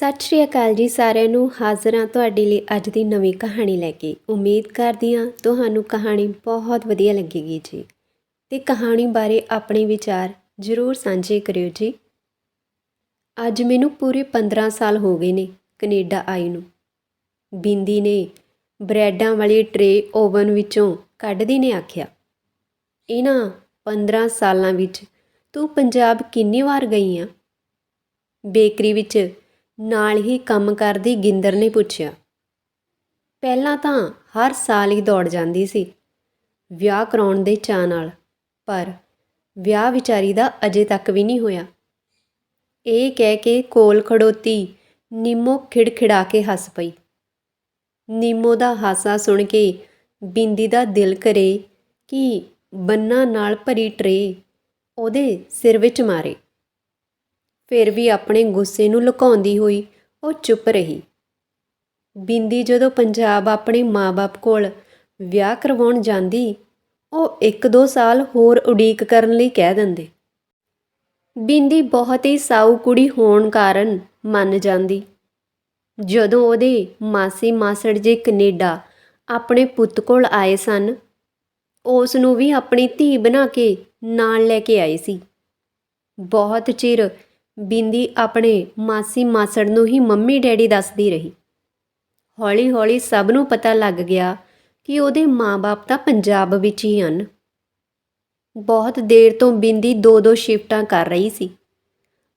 ਸਤਿ ਸ਼੍ਰੀ ਅਕਾਲ ਜੀ ਸਾਰਿਆਂ ਨੂੰ। ਹਾਜ਼ਰ ਹਾਂ ਤੁਹਾਡੇ ਲਈ ਅੱਜ ਦੀ ਨਵੀਂ ਕਹਾਣੀ ਲੈ ਕੇ। ਉਮੀਦ ਕਰਦੀ ਹਾਂ ਤੁਹਾਨੂੰ ਕਹਾਣੀ ਬਹੁਤ ਵਧੀਆ ਲੱਗੇਗੀ ਜੀ। ਤੇ ਕਹਾਣੀ ਬਾਰੇ ਆਪਣੇ ਵਿਚਾਰ ਜ਼ਰੂਰ ਸਾਂਝੇ ਕਰਿਓ ਜੀ। ਅੱਜ ਮੈਨੂੰ ਪੂਰੇ 15 ਸਾਲ ਹੋ ਗਏ ਨੇ ਕੈਨੇਡਾ ਆਈ ਨੂੰ। ਬਿੰਦੀ ਨੇ ਬ੍ਰੈਡਾਂ ਵਾਲੀ ਟਰੇ ਓਵਨ ਵਿੱਚੋਂ ਕੱਢਦੀ ਨੇ ਆਖਿਆ, ਇਹਨਾਂ 15 ਸਾਲਾਂ ਵਿੱਚ ਤੂੰ ਪੰਜਾਬ ਕਿੰਨੀ ਵਾਰ ਗਈ ਆ? ਬੇਕਰੀ ਵਿੱਚ ਨਾਲ ਹੀ ਕੰਮ ਕਰਦੀ ਗਿੰਦਰ ਨੇ ਪੁੱਛਿਆ। ਪਹਿਲਾਂ ਤਾਂ ਹਰ ਸਾਲ ਹੀ ਦੌੜ ਜਾਂਦੀ ਸੀ, ਵਿਆਹ ਕਰਾਉਣ ਦੇ ਚਾਅ ਨਾਲ, ਪਰ ਵਿਆਹ ਵਿਚਾਰੀ ਦਾ ਅਜੇ ਤੱਕ ਵੀ ਨਹੀਂ ਹੋਇਆ। ਇਹ ਕਹਿ ਕੇ ਕੋਲ ਖੜੋਤੀ ਨਿੰਮੋ ਖਿੜਖਿੜਾ ਕੇ ਹੱਸ ਪਈ। ਨਿੰਮੋ ਦਾ ਹਾਸਾ ਸੁਣ ਕੇ ਬਿੰਦੀ ਦਾ ਦਿਲ ਕਰੇ ਕਿ ਬੰਨਾ ਨਾਲ ਭਰੀ ਟਰੇ ਉਹਦੇ ਸਿਰ ਵਿੱਚ ਮਾਰੇ। ਫਿਰ ਵੀ ਆਪਣੇ ਗੁੱਸੇ ਨੂੰ ਲੁਕਾਉਂਦੀ ਹੋਈ ਉਹ ਚੁੱਪ ਰਹੀ। ਬਿੰਦੀ ਜਦੋਂ ਪੰਜਾਬ ਆਪਣੇ ਮਾਪੇ ਕੋਲ ਵਿਆਹ ਕਰਵਾਉਣ ਜਾਂਦੀ, ਉਹ ਇੱਕ ਦੋ ਸਾਲ ਹੋਰ ਉਡੀਕ ਕਰਨ ਲਈ ਕਹਿ ਦਿੰਦੇ। ਬਿੰਦੀ ਬਹੁਤ ਹੀ ਸਾਊ ਕੁੜੀ ਹੋਣ ਕਾਰਨ ਮੰਨ ਜਾਂਦੀ। ਜਦੋਂ ਉਹਦੇ ਮਾਸੀ ਮਾਸੜ ਜੇ ਕੈਨੇਡਾ ਆਪਣੇ ਪੁੱਤ ਕੋਲ ਆਏ ਸਨ, ਉਸ ਨੂੰ ਵੀ ਆਪਣੀ ਧੀ ਬਣਾ ਕੇ ਨਾਲ ਲੈ ਕੇ ਆਏ ਸੀ। ਬਹੁਤ ਚਿਰ ਬਿੰਦੀ ਆਪਣੇ ਮਾਸੀ ਮਾਸੜ ਨੂੰ ਹੀ ਮੰਮੀ ਡੈਡੀ ਦੱਸਦੀ ਰਹੀ। ਹੌਲੀ-ਹੌਲੀ ਸਭ ਨੂੰ ਪਤਾ ਲੱਗ ਗਿਆ ਕਿ ਉਹਦੇ ਮਾਪੇ ਤਾਂ ਪੰਜਾਬ ਵਿੱਚ ਹੀ ਹਨ। ਬਹੁਤ ਦੇਰ ਤੋਂ ਬਿੰਦੀ ਦੋ-ਦੋ ਸ਼ਿਫਟਾਂ ਕਰ ਰਹੀ ਸੀ।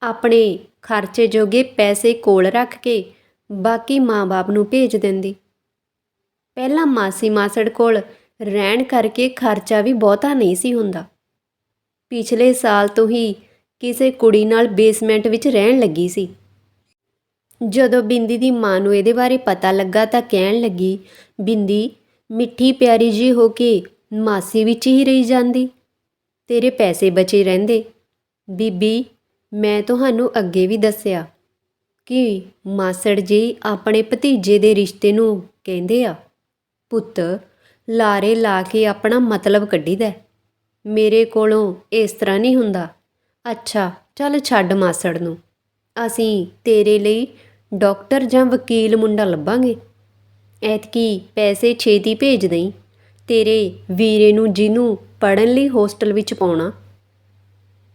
ਆਪਣੇ ਖਰਚੇ ਜੋਗੇ ਪੈਸੇ ਕੋਲ ਰੱਖ ਕੇ ਬਾਕੀ ਮਾਪੇ ਨੂੰ ਭੇਜ ਦਿੰਦੀ। ਪਹਿਲਾਂ ਮਾਸੀ ਮਾਸੜ ਕੋਲ ਰਹਿਣ ਕਰਕੇ ਖਰਚਾ ਵੀ ਬਹੁਤਾ ਨਹੀਂ ਸੀ ਹੁੰਦਾ। ਪਿਛਲੇ ਸਾਲ ਤੋਂ ਹੀ ਕਿਸੇ ਕੁੜੀ ਨਾਲ ਬੇਸਮੈਂਟ ਵਿੱਚ ਰਹਿਣ ਲੱਗੀ ਸੀ। ਜਦੋਂ ਬਿੰਦੀ ਦੀ ਮਾਂ ਨੂੰ ਇਹਦੇ ਬਾਰੇ ਪਤਾ ਲੱਗਾ ਤਾਂ ਕਹਿਣ ਲੱਗੀ, ਬਿੰਦੀ, ਮਿੱਠੀ ਪਿਆਰੀ ਜੀ ਹੋ ਕੇ ਮਾਸੀ ਵਿੱਚ ਹੀ ਰਹੀ ਜਾਂਦੀ। ਤੇਰੇ ਪੈਸੇ ਬਚੇ ਰਹਿੰਦੇ। ਬੀਬੀ, ਮੈਂ ਤੁਹਾਨੂੰ ਅੱਗੇ ਵੀ ਦੱਸਿਆ ਕਿ ਮਾਸੜ ਜੀ ਆਪਣੇ ਭਤੀਜੇ ਦੇ ਰਿਸ਼ਤੇ ਨੂੰ ਕਹਿੰਦੇ ਆ, ਪੁੱਤ, ਲਾਰੇ ਲਾ ਕੇ ਆਪਣਾ ਮਤਲਬ ਕੱਢੀਦਾ। ਮੇਰੇ ਕੋਲੋਂ ਇਸ ਤਰ੍ਹਾਂ ਨਹੀਂ ਹੁੰਦਾ। ਅੱਛਾ, ਚੱਲ ਛੱਡ ਮਾਸੜ ਨੂੰ। ਅਸੀਂ ਤੇਰੇ ਲਈ ਡਾਕਟਰ ਜਾਂ ਵਕੀਲ ਮੁੰਡਾ ਲੱਭਾਂਗੇ। ਐਤਕੀ ਪੈਸੇ ਛੇਤੀ ਭੇਜ ਦੇਈ। ਤੇਰੇ ਵੀਰੇ ਨੂੰ ਜਿਹਨੂੰ ਪੜਨ ਲਈ ਹੋਸਟਲ ਵਿੱਚ ਪਾਉਣਾ।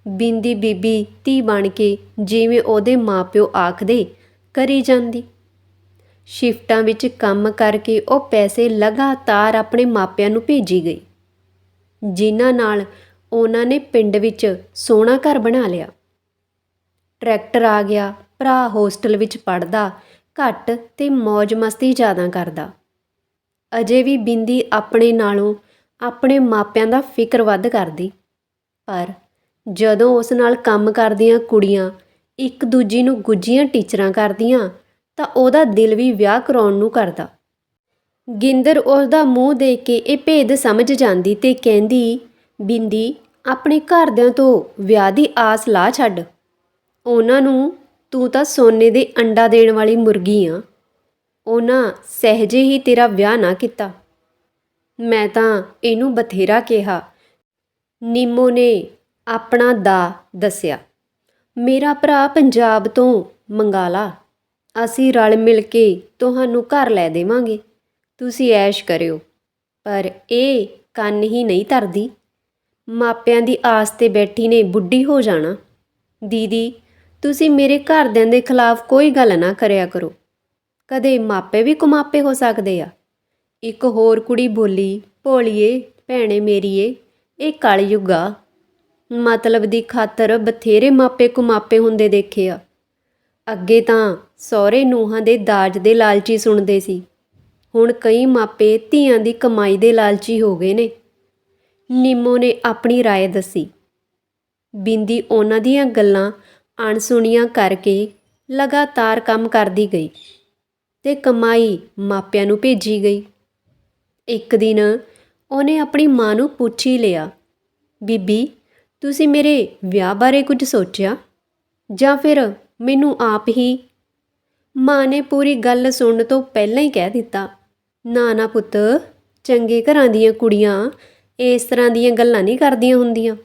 ਬਿੰਦੀ ਬੀਬੀ ਧੀ ਬਣ ਕੇ ਜਿਵੇਂ ਉਹਦੇ ਮਾਪਿਓ ਆਖਦੇ, ਕਰੀ ਜਾਂਦੀ। ਸ਼ਿਫਟਾਂ ਵਿੱਚ ਕੰਮ ਕਰਕੇ ਉਹ ਪੈਸੇ ਲਗਾਤਾਰ ਆਪਣੇ ਮਾਪਿਆਂ ਨੂੰ ਭੇਜੀ ਗਈ। ਜਿਨ੍ਹਾਂ ਨਾਲ ਉਹਨਾਂ ਨੇ ਪਿੰਡ ਵਿੱਚ ਸੋਹਣਾ ਘਰ ਬਣਾ ਲਿਆ। ਟਰੈਕਟਰ ਆ ਗਿਆ, ਭਰਾ ਹੋਸਟਲ ਵਿੱਚ ਪੜਦਾ ਘੱਟ ਤੇ ਮौज ਮਸਤੀ ਜ਼ਿਆਦਾ ਕਰਦਾ। ਅਜੇ ਵੀ ਬਿੰਦੀ ਆਪਣੇ ਨਾਲੋਂ ਆਪਣੇ ਮਾਪਿਆਂ ਦਾ ਫਿਕਰ ਵੱਧ ਕਰਦੀ। ਪਰ ਜਦੋਂ ਉਸ ਨਾਲ ਕੰਮ ਕਰਦੀਆਂ ਕੁੜੀਆਂ ਇੱਕ ਦੂਜੀ ਨੂੰ ਗੁੱਜੀਆਂ ਟੀਚਰਾਂ ਕਰਦੀਆਂ, ਤਾਂ ਉਹਦਾ ਦਿਲ ਵੀ ਵਿਆਹ ਕਰਾਉਣ ਨੂੰ ਕਰਦਾ। ਗਿੰਦਰ ਉਸ ਦਾ ਮੂੰਹ ਦੇਖ ਕੇ ਇਹ ਭੇਦ ਸਮਝ ਜਾਂਦੀ ਤੇ ਕਹਿੰਦੀ ਬਿੰਦੀ, ਆਪਣੇ ਘਰਦਿਆਂ ਤੋਂ ਵਿਆਹ ਦੀ ਆਸ ਲਾ ਛੱਡ। ਉਹਨਾਂ ਨੂੰ ਤੂੰ ਤਾਂ ਸੋਨੇ ਦੇ ਅੰਡਾ ਦੇਣ ਵਾਲੀ ਮੁਰਗੀ ਆ। ਉਹਨਾਂ ਸਹਿਜੇ ਹੀ ਤੇਰਾ ਵਿਆਹ ਨਾ ਕੀਤਾ। ਮੈਂ ਤਾਂ ਇਹਨੂੰ ਬਥੇਰਾ ਕਿਹਾ। ਨੀਮੋ ਨੇ ਆਪਣਾ ਦਾ ਦੱਸਿਆ, ਮੇਰਾ ਭਰਾ ਪੰਜਾਬ ਤੋਂ ਮੰਗਾਲਾ ਅਸੀਂ ਰਲ ਮਿਲ ਕੇ ਤੁਹਾਨੂੰ ਘਰ ਲੈ ਦੇਵਾਂਗੇ। ਤੁਸੀਂ ਐਸ਼ ਕਰਿਓ। ਪਰ ਇਹ ਕੰਨ ਹੀ ਨਹੀਂ ਧਰਦੀ। ਮਾਪਿਆਂ ਦੀ ਆਸ ਤੇ ਬੈਠੀ ਨੇ, ਬੁੱਢੀ ਹੋ ਜਾਣਾ। ਦੀਦੀ, ਤੁਸੀਂ ਮੇਰੇ ਘਰਦਿਆਂ ਦੇ ਖਿਲਾਫ ਕੋਈ ਗੱਲ ਨਾ ਕਰਿਆ ਕਰੋ। ਕਦੇ ਮਾਪੇ ਵੀ ਕੁਮਾਪੇ ਹੋ ਸਕਦੇ ਆ। ਇੱਕ ਹੋਰ ਕੁੜੀ ਬੋਲੀ, ਭੋਲੀਏ, ਭੈਣੇ ਮੇਰੀਏ, ਇਹ ਕਲਯੁਗ ਆ ਮਤਲਬ ਦੀ ਖਾਤਰ ਬਥੇਰੇ ਮਾਪੇ ਕੁਮਾਪੇ ਹੁੰਦੇ ਦੇਖੇ ਆ। ਅੱਗੇ ਤਾਂ ਸਹੁਰੇ ਨੂੰਹਾਂ ਦੇ ਦਾਜ ਦੇ ਲਾਲਚੀ ਸੁਣਦੇ ਸੀ। ਹੁਣ ਕਈ ਮਾਪੇ ਧੀਆਂ ਦੀ ਕਮਾਈ ਦੇ ਲਾਲਚੀ ਹੋ ਗਏ ਨੇ। ਨਿੰਮੋ ਨੇ ਆਪਣੀ رائے ਦੱਸੀ ਬਿੰਦੀ ਉਹਨਾਂ ਦੀਆਂ ਗੱਲਾਂ ਅਣਸੁਣੀਆਂ ਕਰਕੇ ਲਗਾਤਾਰ ਕੰਮ ਕਰਦੀ ਗਈ ਤੇ ਕਮਾਈ ਮਾਪਿਆਂ ਨੂੰ ਭੇਜੀ ਗਈ ਇੱਕ ਦਿਨ ਉਹਨੇ ਆਪਣੀ ਮਾਂ ਨੂੰ ਪੁੱਛ ਹੀ ਲਿਆ ਬੀਬੀ ਤੁਸੀਂ ਮੇਰੇ ਵਿਆਹ ਬਾਰੇ ਕੁਝ ਸੋਚਿਆ ਜਾਂ ਫਿਰ ਮੈਨੂੰ ਆਪ ਹੀ ਮਾਂ ਨੇ ਪੂਰੀ ਗੱਲ ਸੁਣਨ ਤੋਂ ਪਹਿਲਾਂ ਹੀ ਕਹਿ ਦਿੱਤਾ ਨਾ ਨਾ ਪੁੱਤ ਚੰਗੇ ਘਰਾਂ ਦੀਆਂ ਕੁੜੀਆਂ ਇਸ ਤਰ੍ਹਾਂ ਦੀਆਂ ਗੱਲਾਂ ਨਹੀਂ ਕਰਦੀਆਂ ਹੁੰਦੀਆਂ।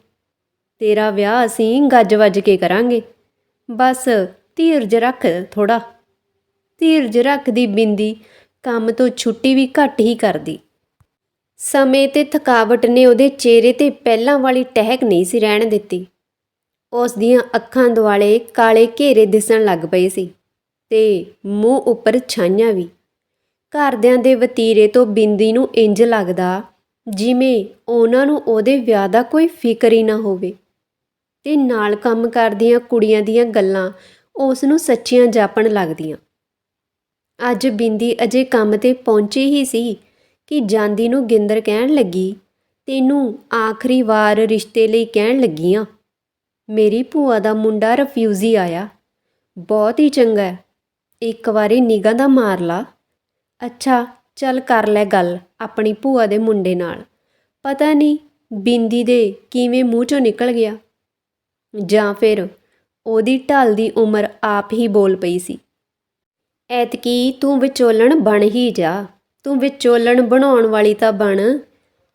ਤੇਰਾ ਵਿਆਹ ਅਸੀਂ ਗੱਜ ਵੱਜ ਕੇ ਕਰਾਂਗੇ। ਬਸ ਧੀਰਜ ਰੱਖ ਥੋੜਾ ਧੀਰਜ ਰੱਖਦੀ ਬਿੰਦੀ ਕੰਮ ਤੋਂ ਛੁੱਟੀ ਵੀ ਘੱਟ ਹੀ ਕਰਦੀ। ਸਮੇਂ ਤੇ ਥਕਾਵਟ ਨੇ ਉਹਦੇ ਚਿਹਰੇ ਤੇ ਪਹਿਲਾਂ ਵਾਲੀ ਟਹਿਕ ਨਹੀਂ ਸੀ ਰਹਿਣ ਦਿੱਤੀ। ਉਸ ਦੀਆਂ ਅੱਖਾਂ ਦੁਆਲੇ ਕਾਲੇ ਘੇਰੇ ਦਿਸਣ ਲੱਗ ਪਏ ਸੀ ਤੇ ਮੂੰਹ ਉੱਪਰ ਛਾਈਆਂ ਵੀ। ਘਰਦਿਆਂ ਦੇ ਵਤੀਰੇ ਤੋਂ ਬਿੰਦੀ ਨੂੰ ਇੰਜ ਲੱਗਦਾ ਜਿਵੇਂ ਉਹਨਾਂ ਨੂੰ ਉਹਦੇ ਵਿਆਹ ਦਾ ਕੋਈ ਫਿਕਰ ਹੀ ਨਾ ਹੋਵੇ। ਤੇ ਨਾਲ ਕੰਮ ਕਰਦੀਆਂ ਕੁੜੀਆਂ ਦੀਆਂ ਗੱਲਾਂ ਉਸ ਨੂੰ ਸੱਚੀਆਂ ਜਾਪਣ ਲੱਗਦੀਆਂ। ਅੱਜ ਬਿੰਦੀ ਅਜੇ ਕੰਮ ਤੇ ਪਹੁੰਚੀ ਹੀ ਸੀ ਕਿ ਜਾਂਦੀ ਨੂੰ ਗਿੰਦਰ ਕਹਿਣ ਲੱਗੀ, ਤੈਨੂੰ ਆਖਰੀ ਵਾਰ ਰਿਸ਼ਤੇ ਲਈ ਕਹਿਣ ਲੱਗੀ ਆਂ ਮੇਰੀ ਭੂਆ ਦਾ ਮੁੰਡਾ ਰਫਿਊਜੀ ਆਇਆ। ਬਹੁਤ ਹੀ ਚੰਗਾ ਹੈ। ਇੱਕ ਵਾਰੀ ਨਿਗਾਹ ਦਾ ਮਾਰ ਲਾ। ਅੱਛਾ, ਚੱਲ ਕਰ ਲੈ ਗੱਲ। ਆਪਣੀ ਭੂਆ ਦੇ ਮੁੰਡੇ ਨਾਲ। ਪਤਾ ਨਹੀਂ ਬਿੰਦੀ ਦੇ ਕਿਵੇਂ ਮੂੰਹ ਚੋਂ ਨਿਕਲ ਗਿਆ। ਜਾਂ ਫਿਰ ਉਹਦੀ ਢਲਦੀ ਉਮਰ ਆਪ ਹੀ ਬੋਲ ਪਈ ਸੀ। ਐਤਕੀ ਤੂੰ ਵਿਚੋਲਣ ਬਣ ਹੀ ਜਾ। ਤੂੰ ਵਿਚੋਲਣ ਬਣਾਉਣ ਵਾਲੀ ਤਾਂ ਬਣ।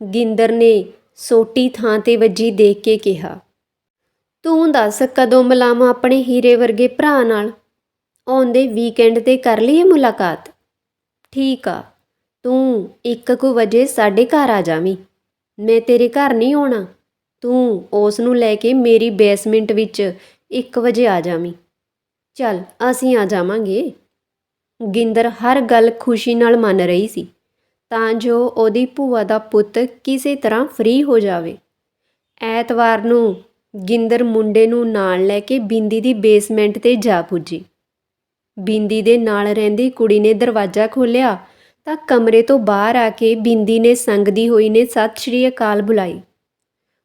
ਗਿੰਦਰ ਨੇ ਸੋਟੀ ਥਾਂ ਤੇ ਵੱਜੀ ਦੇਖ ਕੇ ਕਿਹਾ, ਤੂੰ ਦੱਸ ਕਦੋਂ ਮਿਲਾਵਾਂ ਆਪਣੇ ਹੀਰੇ ਵਰਗੇ ਭਰਾ ਨਾਲ? ਆਉਂਦੇ ਵੀਕਐਂਡ ਤੇ ਕਰ ਲਈਏ ਮੁਲਾਕਾਤ? ਠੀਕ ਆ। ਤੂੰ ਇੱਕ ਕੁ ਵਜੇ ਸਾਡੇ ਘਰ ਆ ਜਾਵੀਂ ਮੈਂ ਤੇਰੇ ਘਰ ਨਹੀਂ ਆਉਣਾ। ਤੂੰ ਉਸ ਨੂੰ ਲੈ ਕੇ ਮੇਰੀ ਬੇਸਮੈਂਟ ਵਿੱਚ 1 ਵਜੇ ਆ ਜਾਵੀਂ ਚੱਲ, ਅਸੀਂ ਆ ਜਾਵਾਂਗੇ। ਗਿੰਦਰ ਹਰ ਗੱਲ ਖੁਸ਼ੀ ਨਾਲ ਮੰਨ ਰਹੀ ਸੀ, ਤਾਂ ਜੋ ਉਹਦੀ ਭੂਆ ਦਾ ਪੁੱਤ ਕਿਸੇ ਤਰ੍ਹਾਂ ਫ੍ਰੀ ਹੋ ਜਾਵੇ। ਐਤਵਾਰ ਨੂੰ ਗਿੰਦਰ ਮੁੰਡੇ ਨੂੰ ਨਾਲ ਲੈ ਕੇ ਬਿੰਦੀ ਦੀ ਬੇਸਮੈਂਟ ਤੇ ਜਾ ਪੁੱਜੀ। ਬਿੰਦੀ ਦੇ ਨਾਲ ਰਹਿੰਦੀ ਕੁੜੀ ਨੇ ਦਰਵਾਜ਼ਾ ਖੋਲ੍ਹਿਆ ਤਾਂ ਕਮਰੇ ਤੋਂ ਬਾਹਰ ਆ ਕੇ ਬਿੰਦੀ ਨੇ ਸੰਗਦੀ ਹੋਈ ਨੇ ਸਤਿ ਸ਼੍ਰੀ ਅਕਾਲ ਬੁਲਾਈ।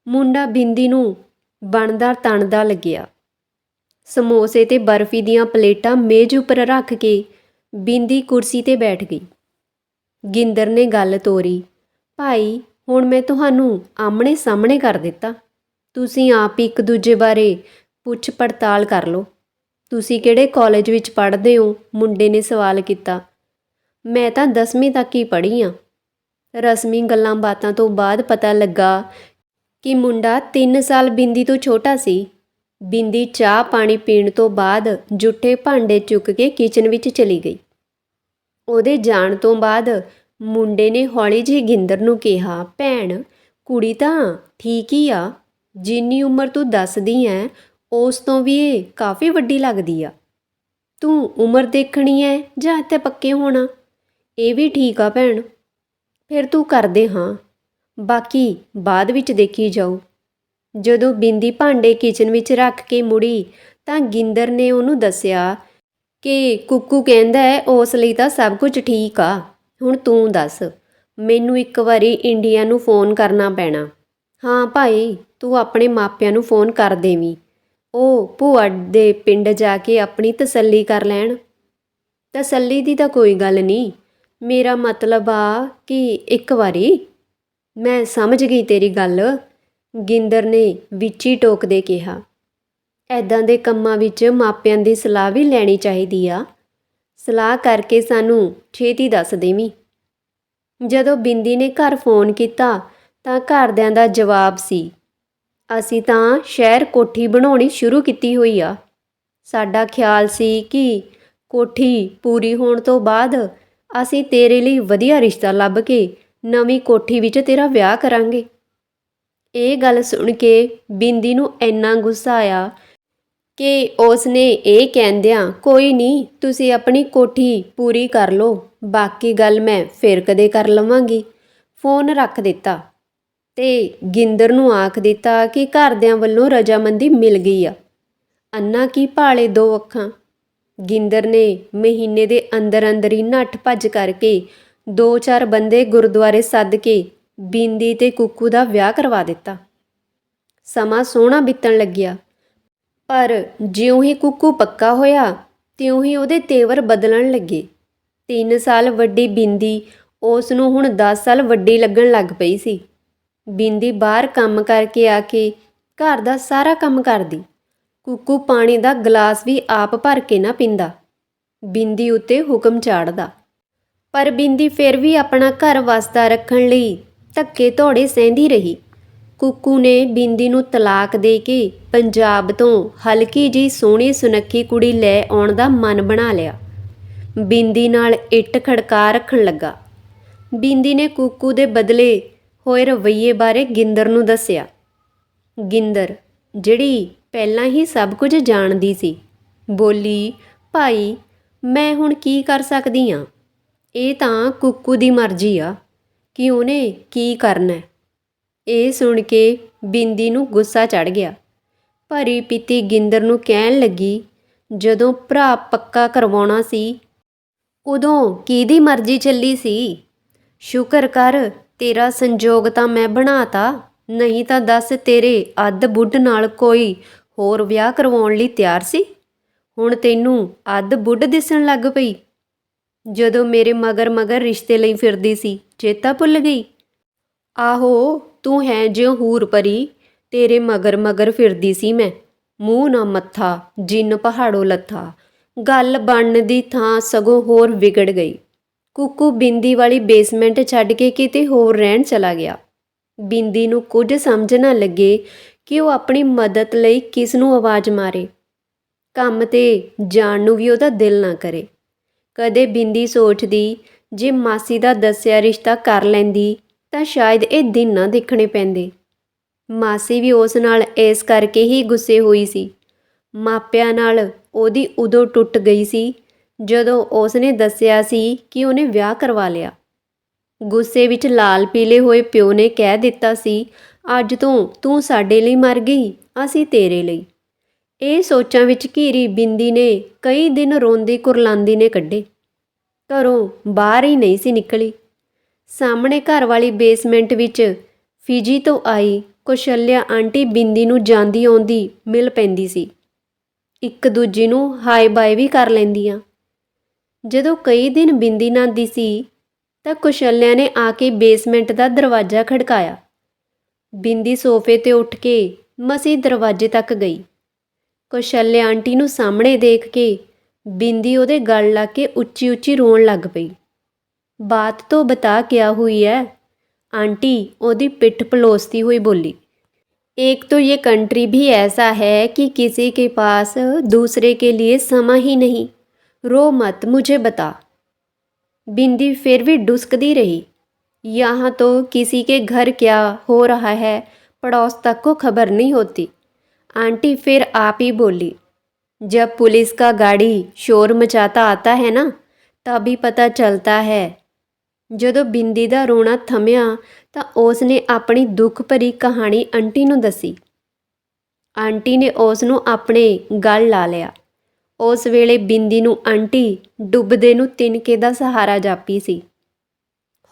ਮੁੰਡਾ ਬਿੰਦੀ ਨੂੰ ਬਣਦਾ ਤਣਦਾ ਲੱਗਿਆ। ਸਮੋਸੇ ਤੇ ਬਰਫੀ ਦੀਆਂ ਪਲੇਟਾਂ ਮੇਜ਼ ਉੱਪਰ ਰੱਖ ਕੇ ਬਿੰਦੀ ਕੁਰਸੀ ਤੇ ਬੈਠ ਗਈ। ਗਿੰਦਰ ਨੇ ਗੱਲ ਤੋਰੀ, ਭਾਈ, ਹੁਣ ਮੈਂ ਤੁਹਾਨੂੰ ਆਮਣੇ ਸਾਹਮਣੇ ਕਰ ਦਿੱਤਾ। ਤੁਸੀਂ ਆਪ ਇੱਕ ਦੂਜੇ ਬਾਰੇ ਪੁੱਛ ਪੜਤਾਲ ਕਰ ਲਓ। ਤੁਸੀਂ ਕਿਹੜੇ ਕਾਲਜ ਵਿੱਚ ਪੜ੍ਹਦੇ ਹੋ? ਮੁੰਡੇ ਨੇ ਸਵਾਲ ਕੀਤਾ। ਮੈਂ ਤਾਂ 10ਵੀਂ ਤੱਕ ਹੀ ਪੜ੍ਹੀ ਆ। ਰਸਮੀ ਗੱਲਾਂ ਬਾਤਾਂ ਤੋਂ ਬਾਅਦ ਪਤਾ ਲੱਗਾ ਕਿ ਮੁੰਡਾ 3 ਸਾਲ ਬਿੰਦੀ ਤੋਂ ਛੋਟਾ ਸੀ। ਬਿੰਦੀ ਚਾਹ ਪਾਣੀ ਪੀਣ ਤੋਂ ਬਾਅਦ ਜੁੱਠੇ ਭਾਂਡੇ ਚੁੱਕ ਕੇ ਕਿਚਨ ਵਿੱਚ ਚਲੀ ਗਈ। ਉਹਦੇ ਜਾਣ ਤੋਂ ਬਾਅਦ ਮੁੰਡੇ ਨੇ ਹੌਲੀ ਜਿਹੀ ਗਿੰਦਰ ਨੂੰ ਕਿਹਾ, ਭੈਣ, ਕੁੜੀ ਤਾਂ ਠੀਕ ਹੀ ਆ। ਜਿੰਨੀ ਉਮਰ ਤੂੰ ਦੱਸਦੀ ਐ, ਉਸ ਤੋਂ ਵੀ ਇਹ ਕਾਫੀ ਵੱਡੀ ਲੱਗਦੀ ਆ। ਤੂੰ ਉਮਰ ਦੇਖਣੀ ਐ ਜਾਂ ਇੱਥੇ ਪੱਕੇ ਹੋਣਾ? ਇਹ ਵੀ ਠੀਕ ਆ ਭੈਣ। ਫਿਰ ਤੂੰ ਕਰਦੇ ਹਾਂ। ਬਾਕੀ ਬਾਅਦ ਵਿੱਚ ਦੇਖੀ ਜਾਊ। ਜਦੋਂ ਬਿੰਦੀ ਭਾਂਡੇ ਕਿਚਨ ਵਿੱਚ ਰੱਖ ਕੇ ਮੁੜੀ, ਤਾਂ ਗਿੰਦਰ ਨੇ ਉਹਨੂੰ ਦੱਸਿਆ ਕਿ ਕੁੱਕੂ ਕਹਿੰਦਾ ਹੈ, ਉਸ ਲਈ ਤਾਂ ਸਭ ਕੁਝ ਠੀਕ ਆ। ਹੁਣ ਤੂੰ ਦੱਸ, ਮੈਨੂੰ ਇੱਕ ਵਾਰੀ ਇੰਡੀਆ ਨੂੰ ਫੋਨ ਕਰਨਾ ਪੈਣਾ। ਹਾਂ ਭਾਈ, ਤੂੰ ਆਪਣੇ ਮਾਪਿਆਂ ਨੂੰ ਫੋਨ ਕਰ ਦੇਵੀਂ। ਉਹ ਭੂਆ ਦੇ ਪਿੰਡ ਜਾ ਕੇ ਆਪਣੀ ਤਸੱਲੀ ਕਰ ਲੈਣ। ਤਸੱਲੀ ਦੀ ਤਾਂ ਕੋਈ ਗੱਲ ਨਹੀਂ। ਮੇਰਾ ਮਤਲਬ ਆ ਕਿ ਇੱਕ ਵਾਰੀ ਮੈਂ ਸਮਝ ਗਈ ਤੇਰੀ ਗੱਲ। ਗਿੰਦਰ ਨੇ ਵਿੱਚ ਹੀ ਟੋਕਦੇ ਕਿਹਾ ਐਦਾਂ ਦੇ ਕੰਮਾਂ ਵਿੱਚ ਮਾਪਿਆਂ ਦੀ ਸਲਾਹ ਵੀ ਲੈਣੀ ਚਾਹੀਦੀ ਆ। ਸਲਾਹ ਕਰਕੇ ਸਾਨੂੰ ਛੇਤੀ ਦੱਸ ਦੇਵੀਂ। ਜਦੋਂ ਬਿੰਦੀ ਨੇ ਘਰ ਫੋਨ ਕੀਤਾ ਤਾਂ ਘਰਦਿਆਂ ਦਾ ਜਵਾਬ ਸੀ, ਅਸੀਂ ਤਾਂ ਸ਼ਹਿਰ ਕੋਠੀ ਬਣਾਉਣੀ ਸ਼ੁਰੂ ਕੀਤੀ ਹੋਈ ਆ। ਸਾਡਾ ਖਿਆਲ ਸੀ ਕਿ ਕੋਠੀ ਪੂਰੀ ਹੋਣ ਤੋਂ ਬਾਅਦ ਅਸੀਂ ਤੇਰੇ ਲਈ ਵਧੀਆ ਰਿਸ਼ਤਾ ਲੱਭ ਕੇ ਨਵੀਂ ਕੋਠੀ ਵਿੱਚ ਤੇਰਾ ਵਿਆਹ ਕਰਾਂਗੇ। ਇਹ ਗੱਲ ਸੁਣ ਕੇ ਬਿੰਦੀ ਨੂੰ ਇੰਨਾ ਗੁੱਸਾ ਆਇਆ ਕਿ ਉਸ ਨੇ ਇਹ ਕਹਿੰਦਿਆਂ, ਕੋਈ ਨਹੀਂ, ਤੁਸੀਂ ਆਪਣੀ ਕੋਠੀ ਪੂਰੀ ਕਰ ਲਓ, ਬਾਕੀ ਗੱਲ ਮੈਂ ਫਿਰ ਕਦੇ ਕਰ ਲਵਾਂਗੀ। ਫੋਨ ਰੱਖ ਦਿੱਤਾ ਤੇ ਗਿੰਦਰ ਨੂੰ ਆਖ ਦਿੱਤਾ ਕਿ ਘਰਦਿਆਂ ਵੱਲੋਂ ਰਜਾਮੰਦੀ ਮਿਲ ਗਈ ਆ। ਅੰਨਾ ਕੀ ਭਾਲੇ ਦੋ ਅੱਖਾਂ। ਗਿੰਦਰ ਨੇ ਮਹੀਨੇ ਦੇ ਅੰਦਰ ਅੰਦਰ ਹੀ ਨੱਠ ਭੱਜ ਕਰਕੇ ਦੋ ਚਾਰ ਬੰਦੇ ਗੁਰਦੁਆਰੇ ਸੱਦ ਕੇ ਬਿੰਦੀ ਤੇ ਕੁੱਕੂ ਦਾ ਵਿਆਹ ਕਰਵਾ ਦਿੱਤਾ। ਸਮਾਂ ਸੋਹਣਾ ਬੀਤਣ ਲੱਗਿਆ। ਪਰ ਜਿਉਂ ਹੀ ਕੁੱਕੂ ਪੱਕਾ ਹੋਇਆ, ਤਿਉਂ ਹੀ ਉਹਦੇ ਤੇਵਰ ਬਦਲਣ ਲੱਗੇ। 3 ਸਾਲ ਵੱਡੀ ਬਿੰਦੀ ਉਸ ਨੂੰ ਹੁਣ 10 ਸਾਲ ਵੱਡੀ ਲੱਗਣ ਲੱਗ ਪਈ ਸੀ। ਬਿੰਦੀ ਬਾਹਰ ਕੰਮ ਕਰਕੇ ਆ ਕੇ ਘਰ ਦਾ ਸਾਰਾ ਕੰਮ ਕਰਦੀ। ਕੁੱਕੂ ਪਾਣੀ ਦਾ ਗਲਾਸ ਵੀ ਆਪ ਭਰ ਕੇ ਨਾ ਪੀਂਦਾ। ਬਿੰਦੀ ਉੱਤੇ ਹੁਕਮ ਚਾੜਦਾ। ਪਰ ਬਿੰਦੀ ਫਿਰ ਵੀ ਆਪਣਾ ਘਰ ਵਸਦਾ ਰੱਖਣ ਲਈ ਧੱਕੇ ਧੋੜੇ ਸਹਿੰਦੀ ਰਹੀ। ਕੁੱਕੂ ਨੇ ਬਿੰਦੀ ਨੂੰ ਤਲਾਕ ਦੇ ਕੇ ਪੰਜਾਬ ਤੋਂ ਹਲਕੀ ਜੀ ਸੋਹਣੀ ਸੁਨੱਖੀ ਕੁੜੀ ਲੈ ਆਉਣ ਦਾ ਮਨ ਬਣਾ ਲਿਆ। ਬਿੰਦੀ ਨਾਲ ਇੱਟ ਖੜਕਾ ਰੱਖਣ ਲੱਗਾ। ਬਿੰਦੀ ਨੇ ਕੁੱਕੂ ਦੇ ਬਦਲੇ ਹੋਏ ਰਵੱਈਏ ਬਾਰੇ ਗਿੰਦਰ ਨੂੰ ਦੱਸਿਆ। ਗਿੰਦਰ, ਜਿਹੜੀ ਪਹਿਲਾਂ ਹੀ ਸਭ ਕੁਝ ਜਾਣਦੀ ਸੀ। ਬੋਲੀ, ਭਾਈ, ਮੈਂ ਹੁਣ ਕੀ ਕਰ ਸਕਦੀ ਆ? ਇਹ ਤਾਂ ਕੁੱਕੂ ਦੀ ਮਰਜ਼ੀ ਆ। ਕਿ ਉਹਨੇ ਕੀ ਕਰਨਾ? ਇਹ ਸੁਣ ਕੇ ਬਿੰਦੀ ਨੂੰ ਗੁੱਸਾ ਚੜ ਗਿਆ। ਭਰੀ ਪੀਤੀ ਗਿੰਦਰ ਨੂੰ ਕਹਿਣ ਲੱਗੀ, ਜਦੋਂ ਭਰਾ ਪੱਕਾ ਕਰਵਾਉਣਾ ਸੀ, ਉਦੋਂ ਕਿਹਦੀ ਮਰਜ਼ੀ ਚੱਲੀ ਸੀ? ਸ਼ੁਕਰ ਕਰ, ਤੇਰਾ ਸੰਜੋਗ ਤਾਂ ਮੈਂ ਬਣਾਤਾ, ਨਹੀਂ ਤਾਂ ਦੱਸ ਤੇਰੇ ਅੱਧ ਬੁੱਢ ਨਾਲ ਕੋਈ ਹੋਰ ਵਿਆਹ ਕਰਵਾਉਣ ਲਈ ਤਿਆਰ ਸੀ? ਹੁਣ ਤੈਨੂੰ ਅੱਧ ਬੁੱਢ ਦਿਸਣ ਲੱਗ ਪਈ। ਜਦੋਂ ਮੇਰੇ ਮਗਰ ਮਗਰ ਰਿਸ਼ਤੇ ਲਈ ਫਿਰਦੀ ਸੀ, ਚੇਤਾ ਭੁੱਲ ਗਈ। ਆਹੋ, ਤੂੰ ਹੈ ਜਿਉ ਹੂਰ ਪਰੀ, ਤੇਰੇ ਮਗਰ ਮਗਰ ਫਿਰਦੀ ਸੀ ਮੈਂ। ਮੂੰਹ ਨਾ ਮੱਥਾ, ਜਿੰਨ ਪਹਾੜੋਂ ਲੱਥਾ। ਗੱਲ ਬਣਨ ਦੀ ਥਾਂ ਸਗੋਂ ਹੋਰ ਵਿਗੜ ਗਈ। ਕੁੱਕੂ ਬਿੰਦੀ ਵਾਲੀ ਬੇਸਮੈਂਟ ਛੱਡ ਕੇ ਕਿਤੇ ਹੋਰ ਰਹਿਣ ਚਲਾ ਗਿਆ। ਬਿੰਦੀ ਨੂੰ ਕੁਝ ਸਮਝ ਨਾ ਲੱਗੇ ਕਿ ਉਹ ਆਪਣੀ ਮਦਦ ਲਈ ਕਿਸ ਨੂੰ ਆਵਾਜ਼ ਮਾਰੇ। ਕੰਮ ਤੇ ਜਾਣ ਨੂੰ ਵੀ ਉਹਦਾ ਦਿਲ ਨਾ ਕਰੇ। ਕਦੇ ਬਿੰਦੀ ਸੋਚਦੀ, ਜੇ ਮਾਸੀ ਦਾ ਦੱਸਿਆ ਰਿਸ਼ਤਾ ਕਰ ਲੈਂਦੀ, ਤਾਂ ਸ਼ਾਇਦ ਇਹ ਦਿਨ ਨਾ ਦੇਖਣੇ ਪੈਂਦੇ। ਮਾਸੀ ਵੀ ਉਸ ਨਾਲ ਇਸ ਕਰਕੇ ਹੀ ਗੁੱਸੇ ਹੋਈ ਸੀ। ਮਾਪਿਆਂ ਨਾਲ ਉਹਦੀ ਉਦੋਂ ਟੁੱਟ ਗਈ ਸੀ, ਜਦੋਂ ਉਸ ਨੇ ਦੱਸਿਆ ਸੀ ਕਿ ਉਹਨੇ ਵਿਆਹ ਕਰਵਾ ਲਿਆ। ਗੁੱਸੇ ਵਿੱਚ ਲਾਲ ਪੀਲੇ ਹੋਏ ਪਿਓ ਨੇ ਕਹਿ ਦਿੱਤਾ ਸੀ ਅੱਜ ਤੋਂ ਤੂੰ ਸਾਡੇ ਲਈ ਮਰ ਗਈ, ਅਸੀਂ ਤੇਰੇ ਲਈ। ਇਹ ਸੋਚਾਂ ਵਿੱਚ ਘੀਰੀ ਬਿੰਦੀ ਨੇ ਕਈ ਦਿਨ ਰੋਂਦੀ ਕੁਰਲਾਂਦੀ ਨੇ ਕੱਢੇ। ਘਰੋਂ ਬਾਹਰ ਹੀ ਨਹੀਂ ਸੀ ਨਿਕਲੀ। ਸਾਹਮਣੇ ਘਰ ਵਾਲੀ ਬੇਸਮੈਂਟ ਵਿੱਚ ਫਿਜੀ ਤੋਂ ਆਈ ਕੁਸ਼ਲਿਆ ਆਂਟੀ ਬਿੰਦੀ ਨੂੰ ਜਾਂਦੀ ਆਉਂਦੀ ਮਿਲ ਪੈਂਦੀ ਸੀ। ਇੱਕ ਦੂਜੀ ਨੂੰ ਹਾਈ ਬਾਏ ਵੀ ਕਰ ਲੈਂਦੀਆਂ। ਜਦੋਂ ਕਈ ਦਿਨ ਬਿੰਦੀ ਨਾ ਸੀ ਤਾਂ ਕੁਸ਼ਲਿਆ ਨੇ ਆ ਕੇ ਬੇਸਮੈਂਟ ਦਾ ਦਰਵਾਜ਼ਾ ਖੜਕਾਇਆ। ਬਿੰਦੀ ਸੋਫੇ ਤੇ ਉੱਠ ਕੇ ਮਸੀ ਦਰਵਾਜ਼ੇ ਤੱਕ ਗਈ ਕੁਸ਼ਲਿਆ ਆਂਟੀ ਨੂੰ ਸਾਹਮਣੇ ਦੇਖ ਕੇ ਬਿੰਦੀ ਉਹਦੇ ਗਲ ਲਾ ਕੇ ਉੱਚੀ ਉੱਚੀ ਰੋਣ ਲੱਗ ਪਈ ਬਾਤ ਤੋਂ ਬਤਾ ਕਿਆ हुई है आंटी ਉਹਦੀ ਪਿੱਠ ਪਲੋਸਤੀ हुई बोली एक तो ये कंट्री भी ऐसा है कि किसी के पास दूसरे के लिए समा ही नहीं रो मत मुझे बता बिंदी फिर भी डुसकती रही यहाँ तो किसी के घर क्या हो रहा है पड़ोस तक को खबर नहीं होती आंटी फिर आप ही बोली जब पुलिस का गाड़ी शोर मचाता आता है ना तभी पता चलता है ਜਦੋਂ ਬਿੰਦੀ ਦਾ ਰੋਣਾ ਥਮਿਆ ਤਾਂ ਉਸ ਨੇ ਆਪਣੀ ਦੁੱਖ ਭਰੀ ਕਹਾਣੀ ਆਂਟੀ ਨੂੰ ਦੱਸੀ ਆਂਟੀ ਨੇ ਉਸ ਨੂੰ ਆਪਣੇ ਗਲ ਲਾ ਲਿਆ ਉਸ ਵੇਲੇ ਬਿੰਦੀ ਨੂੰ ਆਂਟੀ ਡੁੱਬਦੇ ਨੂੰ ਤਿਨਕੇ ਦਾ ਸਹਾਰਾ ਜਾਪੀ ਸੀ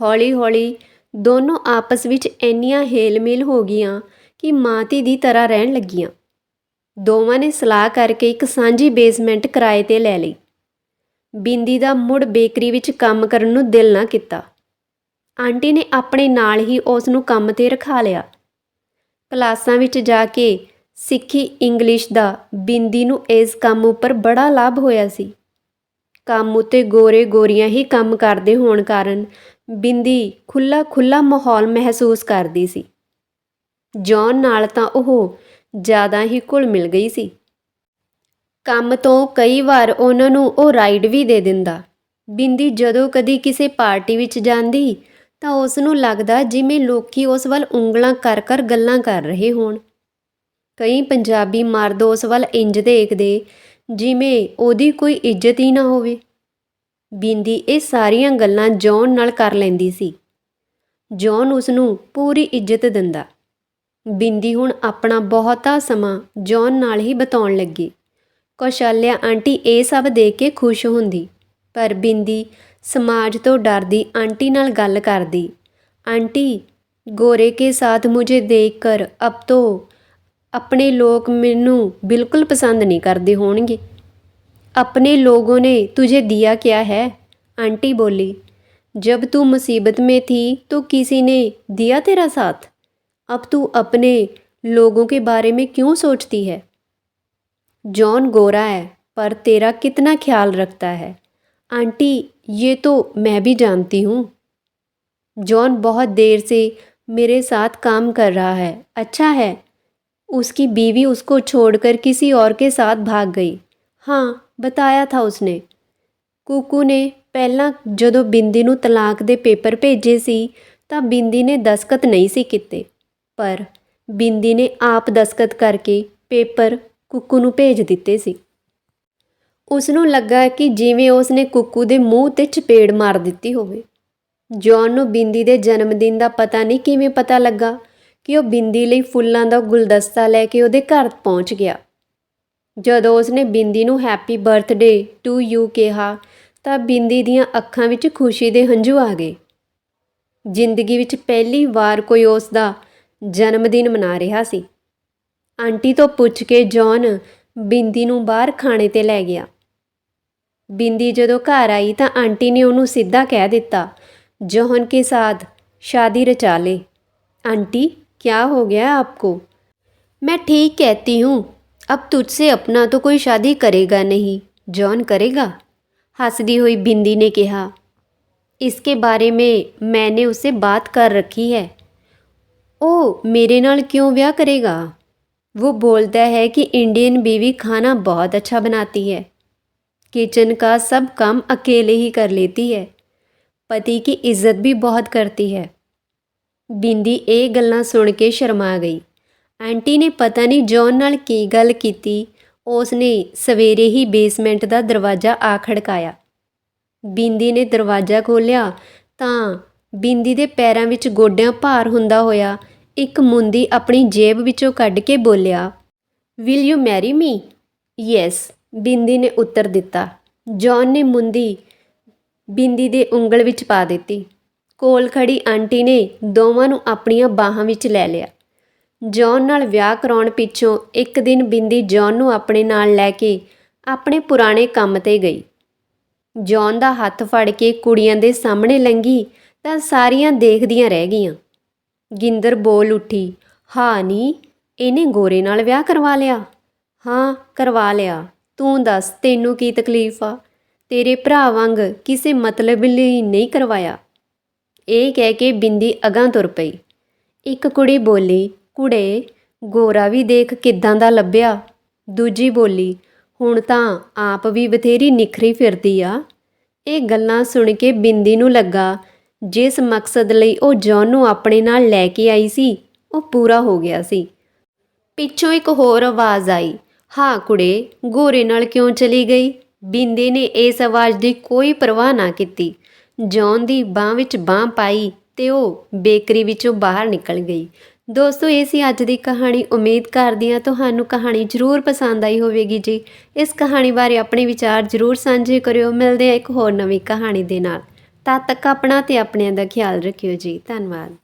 ਹੌਲੀ-ਹੌਲੀ ਦੋਨੋਂ ਆਪਸ ਵਿੱਚ ਇੰਨੀਆਂ ਹੇਲ-ਮੇਲ ਹੋ ਗਈਆਂ ਕਿ ਮਾਂ-ਧੀ ਦੀ ਤਰ੍ਹਾਂ ਰਹਿਣ ਲੱਗੀਆਂ। ਦੋਵਾਂ ਨੇ ਸਲਾਹ ਕਰਕੇ ਇੱਕ ਸਾਂਝੀ ਬੇਸਮੈਂਟ ਕਿਰਾਏ ਤੇ ਲੈ ਲਈ। ਬਿੰਦੀ ਦਾ ਮੁੜ ਬੇਕਰੀ ਵਿੱਚ ਕੰਮ ਕਰਨ ਨੂੰ ਦਿਲ ਨਾ ਕੀਤਾ। ਆਂਟੀ ਨੇ ਆਪਣੇ ਨਾਲ ਹੀ ਉਸ ਨੂੰ ਕੰਮ ਤੇ ਰਖਾ ਲਿਆ। ਕਲਾਸਾਂ ਵਿੱਚ ਜਾ ਕੇ ਸਿੱਖੀ ਇੰਗਲਿਸ਼ ਦਾ ਬਿੰਦੀ ਨੂੰ ਇਸ ਕੰਮ ਉੱਪਰ ਬੜਾ ਲਾਭ ਹੋਇਆ ਸੀ। ਕੰਮ ਉਤੇ ਗੋਰੇ ਗੋਰੀਆਂ ਹੀ ਕੰਮ ਕਰਦੇ ਹੋਣ ਕਾਰਨ ਬਿੰਦੀ ਖੁੱਲਾ ਖੁੱਲਾ ਮਾਹੌਲ ਮਹਿਸੂਸ ਕਰਦੀ ਸੀ। ਜੌਨ ਨਾਲ ਤਾਂ ਉਹ ਜ਼ਿਆਦਾ ਹੀ ਘੁਲ ਮਿਲ ਗਈ ਸੀ। ਕੰਮ ਤੋਂ ਕਈ ਵਾਰ ਉਹਨਾਂ ਨੂੰ ਉਹ ਰਾਈਡ ਵੀ ਦੇ ਦਿੰਦਾ। ਬਿੰਦੀ ਜਦੋਂ ਕਦੀ ਕਿਸੇ ਪਾਰਟੀ ਵਿੱਚ ਜਾਂਦੀ, ਤਾਂ ਉਸ ਨੂੰ ਲੱਗਦਾ ਜਿਵੇਂ ਲੋਕੀ ਉਸ ਵੱਲ ਉਂਗਲਾਂ ਕਰ ਕਰ ਗੱਲਾਂ ਕਰ ਰਹੇ ਹੋਣ। ਕਈ ਪੰਜਾਬੀ ਮਰਦ ਉਸ ਵੱਲ ਇੰਜ ਦੇਖਦੇ, ਜਿਵੇਂ ਉਹਦੀ ਕੋਈ ਇੱਜ਼ਤ ਹੀ ਨਾ ਹੋਵੇ। ਬਿੰਦੀ ਇਹ ਸਾਰੀਆਂ ਗੱਲਾਂ ਜੌਨ ਨਾਲ ਕਰ ਲੈਂਦੀ ਸੀ। ਜੌਨ ਉਸ ਨੂੰ ਪੂਰੀ ਇੱਜ਼ਤ ਦਿੰਦਾ। ਬਿੰਦੀ ਹੁਣ ਆਪਣਾ ਬਹੁਤਾ ਸਮਾਂ ਜੌਨ ਨਾਲ ਹੀ ਬਤਾਉਣ ਲੱਗੀ। ਕੌਸ਼ਲਿਆ ਆਂਟੀ ਇਹ ਸਭ ਦੇਖ ਕੇ ਖੁਸ਼ ਹੁੰਦੀ, ਪਰ ਬਿੰਦੀ ਸਮਾਜ ਤੋਂ ਡਰਦੀ ਆਂਟੀ ਨਾਲ ਗੱਲ ਕਰਦੀ। ਆਂਟੀ, ਗੋਰੇ ਕੇ ਸਾਥ ਮੁਝੇ ਦੇਖ ਕਰ ਅਬ ਤੋ ਆਪਣੇ ਲੋਕ ਮੈਨੂੰ ਬਿਲਕੁਲ ਪਸੰਦ ਨਹੀਂ ਕਰਦੇ ਹੋਣਗੇ। अपने लोगों ने तुझे दिया क्या है? आंटी बोली, जब तू मुसीबत में थी तो किसी ने दिया तेरा साथ? अब तू अपने लोगों के बारे में क्यों सोचती है? जॉन गोरा है, पर तेरा कितना ख्याल रखता है? आंटी, ये तो मैं भी जानती हूँ। जॉन बहुत देर से मेरे साथ काम कर रहा है। अच्छा है। उसकी बीवी उसको छोड़कर किसी और के साथ भाग गई। हाँ बताया था उसने ਕੁਕੂ ਨੇ ਪਹਿਲਾਂ ਜਦੋਂ ਬਿੰਦੀ ਨੂੰ ਤਲਾਕ ਦੇ ਪੇਪਰ ਭੇਜੇ ਸੀ ਤਾਂ ਬਿੰਦੀ ਨੇ ਦਸਖਤ ਨਹੀਂ ਸੀ ਕੀਤੇ ਪਰ ਬਿੰਦੀ ਨੇ ਆਪ ਦਸਖਤ ਕਰਕੇ ਪੇਪਰ ਕੁਕੂ ਨੂੰ ਭੇਜ ਦਿੱਤੇ ਸੀ ਉਸ ਨੂੰ ਲੱਗਾ ਕਿ ਜਿਵੇਂ ਉਸ ਨੇ ਕੁਕੂ ਦੇ ਮੂੰਹ ਤੇ ਚਪੇੜ ਮਾਰ ਦਿੱਤੀ ਹੋਵੇ ਜੌਨ ਨੂੰ ਬਿੰਦੀ ਦੇ ਜਨਮ ਦਿਨ ਦਾ ਪਤਾ ਨਹੀਂ ਕਿਵੇਂ ਪਤਾ ਲੱਗਾ ਕਿ ਉਹ ਬਿੰਦੀ ਲਈ ਫੁੱਲਾਂ ਦਾ ਗੁਲਦਸਤਾ ਲੈ ਕੇ ਉਹਦੇ ਘਰ ਪਹੁੰਚ ਗਿਆ ਜਦੋਂ ਉਸਨੇ ਬਿੰਦੀ ਨੂੰ ਹੈਪੀ ਬਰਥਡੇ ਟੂ ਯੂ ਕਿਹਾ ਤਾਂ ਬਿੰਦੀ ਦੀਆਂ ਅੱਖਾਂ ਵਿੱਚ ਖੁਸ਼ੀ ਦੇ ਹੰਝੂ ਆ ਗਏ ਜ਼ਿੰਦਗੀ ਵਿੱਚ ਪਹਿਲੀ ਵਾਰ ਕੋਈ ਉਸ ਦਾ ਜਨਮ ਦਿਨ ਮਨਾ ਰਿਹਾ ਸੀ ਆਂਟੀ ਤੋਂ ਪੁੱਛ ਕੇ ਜੌਨ ਬਿੰਦੀ ਨੂੰ ਬਾਹਰ ਖਾਣੇ ਤੇ ਲੈ ਗਿਆ ਬਿੰਦੀ ਜਦੋਂ ਘਰ ਆਈ ਤਾਂ ਆਂਟੀ ਨੇ ਉਹਨੂੰ ਸਿੱਧਾ ਕਹਿ ਦਿੱਤਾ ਜੌਹਨ ਕੇ ਸਾਥ शादी रचा ले आंटी क्या हो गया आपको मैं ठीक कहती हूँ अब तुझसे अपना तो कोई शादी करेगा नहीं, जॉन करेगा? हंसदी हुई बिंदी ने कहा। इसके बारे में मैंने उसे बात कर रखी है। ओ, मेरे नाल क्यों ब्याह करेगा? वो बोलता है कि इंडियन बीवी खाना बहुत अच्छा बनाती है। किचन का सब काम अकेले ही कर लेती है। पति की इज़्ज़त भी बहुत करती है। बिंदी ये गल्ला सुन के शर्मा गई। ਆਂਟੀ ਨੇ ਪਤਾ ਨਹੀਂ ਜੌਨ ਨਾਲ ਕੀ ਗੱਲ ਕੀਤੀ। ਉਸ ਨੇ ਸਵੇਰੇ ਹੀ ਬੇਸਮੈਂਟ ਦਾ ਦਰਵਾਜ਼ਾ ਆ ਖੜਕਾਇਆ। ਬਿੰਦੀ ਨੇ ਦਰਵਾਜ਼ਾ ਖੋਲ੍ਹਿਆ ਤਾਂ ਬਿੰਦੀ ਦੇ ਪੈਰਾਂ ਵਿੱਚ ਗੋਡਿਆਂ ਭਾਰ ਹੁੰਦਾ ਹੋਇਆ ਇੱਕ ਮੁੰਦੀ ਆਪਣੀ ਜੇਬ ਵਿੱਚੋਂ ਕੱਢ ਕੇ ਬੋਲਿਆ will you marry me yes Bindi ਨੇ ਉੱਤਰ ਦਿੱਤਾ। ਜੌਨ ਨੇ ਮੁੰਦੀ ਬਿੰਦੀ ਦੇ ਉਂਗਲ ਵਿੱਚ ਪਾ ਦਿੱਤੀ। ਕੋਲ ਖੜੀ ਆਂਟੀ ਨੇ ਦੋਵਾਂ ਨੂੰ ਆਪਣੀਆਂ ਬਾਹਾਂ ਵਿੱਚ ਲੈ ਲਿਆ। ਜੌਨ ਨਾਲ ਵਿਆਹ ਕਰਾਉਣ ਪਿੱਛੋਂ ਇੱਕ ਦਿਨ ਬਿੰਦੀ ਜੌਨ ਨੂੰ ਆਪਣੇ ਨਾਲ ਲੈ ਕੇ ਆਪਣੇ ਪੁਰਾਣੇ ਕੰਮ ਤੇ ਗਈ। ਜੌਨ ਦਾ ਹੱਥ ਫੜ ਕੇ ਕੁੜੀਆਂ ਦੇ ਸਾਹਮਣੇ ਲੰਗੀ ਤਾਂ ਸਾਰੀਆਂ ਦੇਖਦੀਆਂ ਰਹਿ ਗਈਆਂ। ਗਿੰਦਰ ਬੋਲ ਉੱਠੀ, ਹਾਂ ਨੀ, ਇਹਨੇ ਗੋਰੇ ਨਾਲ ਵਿਆਹ ਕਰਵਾ ਲਿਆ? ਹਾਂ, ਕਰਵਾ ਲਿਆ। ਤੂੰ ਦੱਸ, ਤੈਨੂੰ ਕੀ ਤਕਲੀਫ ਆ? ਤੇਰੇ ਭਰਾ ਵਾਂਗ ਕਿਸੇ ਮਤਲਬ ਲਈ ਨਹੀਂ ਕਰਵਾਇਆ? ਇਹ ਕਹਿ ਕੇ ਬਿੰਦੀ ਅਗਾਂ ਤੁਰ ਪਈ। ਇੱਕ ਕੁੜੀ ਬੋਲੀ ਕੁੜੇ, ਗੋਰਾ ਵੀ ਦੇਖ ਕਿੱਦਾਂ ਦਾ ਲੱਭਿਆ। ਦੂਜੀ ਬੋਲੀ, ਹੁਣ ਤਾਂ ਆਪ ਵੀ ਬਥੇਰੀ ਨਿਖਰੀ ਫਿਰਦੀ ਆ। ਇਹ ਗੱਲਾਂ ਸੁਣ ਕੇ ਬਿੰਦੀ ਨੂੰ ਲੱਗਾ, ਜਿਸ ਮਕਸਦ ਲਈ ਉਹ ਜੌਨ ਨੂੰ ਆਪਣੇ ਨਾਲ ਲੈ ਕੇ ਆਈ ਸੀ, ਉਹ ਪੂਰਾ ਹੋ ਗਿਆ ਸੀ। ਪਿੱਛੋਂ ਇੱਕ ਹੋਰ ਆਵਾਜ਼ ਆਈ, ਹਾਂ ਕੁੜੇ, ਗੋਰੇ ਨਾਲ ਕਿਉਂ ਚਲੀ ਗਈ? ਬਿੰਦੀ ਨੇ ਇਸ ਆਵਾਜ਼ ਦੀ ਕੋਈ ਪਰਵਾਹ ਨਾ ਕੀਤੀ। ਜੌਨ ਦੀ ਬਾਹ ਵਿੱਚ ਬਾਹ ਪਾਈ ਤੇ ਉਹ ਬੇਕਰੀ ਵਿੱਚੋਂ ਬਾਹਰ ਨਿਕਲ ਗਈ। ਦੋਸਤੋ, ਇਹ ਸੀ ਅੱਜ ਦੀ ਕਹਾਣੀ। ਉਮੀਦ ਕਰਦੀ ਹਾਂ ਤੁਹਾਨੂੰ ਕਹਾਣੀ ਜ਼ਰੂਰ ਪਸੰਦ ਆਈ ਹੋਵੇਗੀ ਜੀ। ਇਸ ਕਹਾਣੀ ਬਾਰੇ ਆਪਣੇ ਵਿਚਾਰ ਜ਼ਰੂਰ ਸਾਂਝੇ ਕਰਿਓ। ਮਿਲਦੇ ਹਾਂ ਇੱਕ ਹੋਰ ਨਵੀਂ ਕਹਾਣੀ ਦੇ ਨਾਲ। ਤਦ ਤੱਕ ਆਪਣਾ ਤੇ ਆਪਣਿਆਂ ਦਾ ਖਿਆਲ ਰੱਖਿਓ ਜੀ। ਧੰਨਵਾਦ।